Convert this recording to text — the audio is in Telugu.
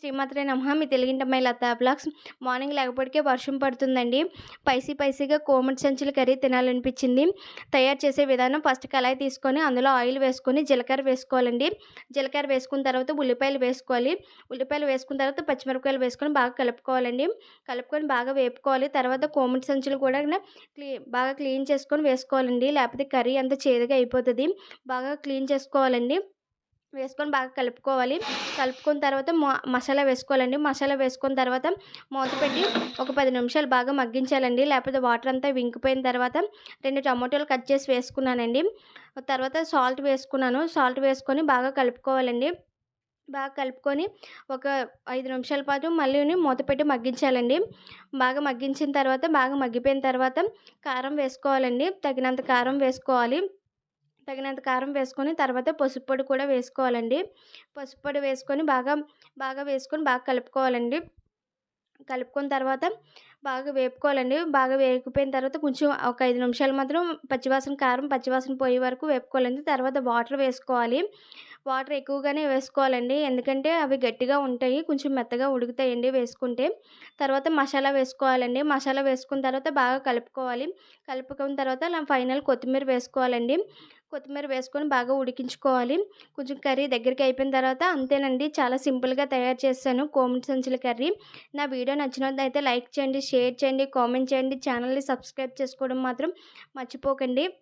శ్రీమాత్రే నమ. మీ తెలుగింటమ్మాయి లతా బ్లాగ్స్. మార్నింగ్ లేకపోతే వర్షం పడుతుందండి. పైసీ పైసీగా కోమటి సంచుల కర్రీ తినాలనిపించింది. తయారు చేసే విధానం ఫస్ట్ కళాయి తీసుకొని అందులో ఆయిల్ వేసుకొని జీలకర్ర వేసుకోవాలండి. జీలకర్ర వేసుకున్న తర్వాత ఉల్లిపాయలు వేసుకోవాలి. ఉల్లిపాయలు వేసుకున్న తర్వాత పచ్చిమిరపకాయలు వేసుకొని బాగా కలుపుకోవాలండి. కలుపుకొని బాగా వేపుకోవాలి. తర్వాత కోమటి సంచులు కూడా క్లీ బాగా క్లీన్ చేసుకొని వేసుకోవాలండి. లేకపోతే కర్రీ అంతా చేదుగా అయిపోతుంది. బాగా క్లీన్ చేసుకోవాలండి. వేసుకొని బాగా కలుపుకోవాలి. కలుపుకున్న తర్వాత మసాలా వేసుకోవాలండి. మసాలా వేసుకున్న తర్వాత మూత పెట్టి ఒక పది నిమిషాలు బాగా మగ్గించాలండి. లేకపోతే వాటర్ అంతా వింకిపోయిన తర్వాత రెండు టమాటోలు కట్ చేసి వేసుకున్నానండి. తర్వాత సాల్ట్ వేసుకున్నాను. సాల్ట్ వేసుకొని బాగా కలుపుకోవాలండి. బాగా కలుపుకొని ఒక ఐదు నిమిషాల పాటు మళ్ళీ మూత పెట్టి మగ్గించాలండి. బాగా మగ్గించిన తర్వాత బాగా మగ్గిపోయిన తర్వాత కారం వేసుకోవాలండి. తగినంత కారం వేసుకోవాలి. తగినంత కారం వేసుకొని తర్వాత పసుపు పొడి కూడా వేసుకోవాలండి. పసుపు పొడి వేసుకొని బాగా బాగా వేసుకొని బాగా కలుపుకోవాలండి. కలుపుకున్న తర్వాత బాగా వేపుకోవాలండి. బాగా వేగిపోయిన తర్వాత కొంచెం ఒక ఐదు నిమిషాలు మాత్రం పచ్చివాసన కారం పచ్చివాసన పోయే వరకు వేపుకోవాలండి. తర్వాత వాటర్ వేసుకోవాలి. వాటర్ ఎక్కువగానే వేసుకోవాలండి. ఎందుకంటే అవి గట్టిగా ఉంటాయి. కొంచెం మెత్తగా ఉడుకుతాయండి వేసుకుంటే. తర్వాత మసాలా వేసుకోవాలండి. మసాలా వేసుకున్న తర్వాత బాగా కలుపుకోవాలి. కలుపుకున్న తర్వాత ఫైనల్ కొత్తిమీర వేసుకోవాలండి. కొత్తిమీర వేసుకొని బాగా ఉడికించుకోవాలి. కొంచెం కర్రీ దగ్గరికి అయిపోయిన తర్వాత అంతేనండి. చాలా సింపుల్గా తయారు చేశాను కోమటి సంచుల కర్రీ. నా వీడియో నచ్చినట్లయితే లైక్ చేయండి షేర్ చేయండి కామెంట్ చేయండి. ఛానల్ని సబ్స్క్రైబ్ చేసుకోవడం మాత్రం మర్చిపోకండి.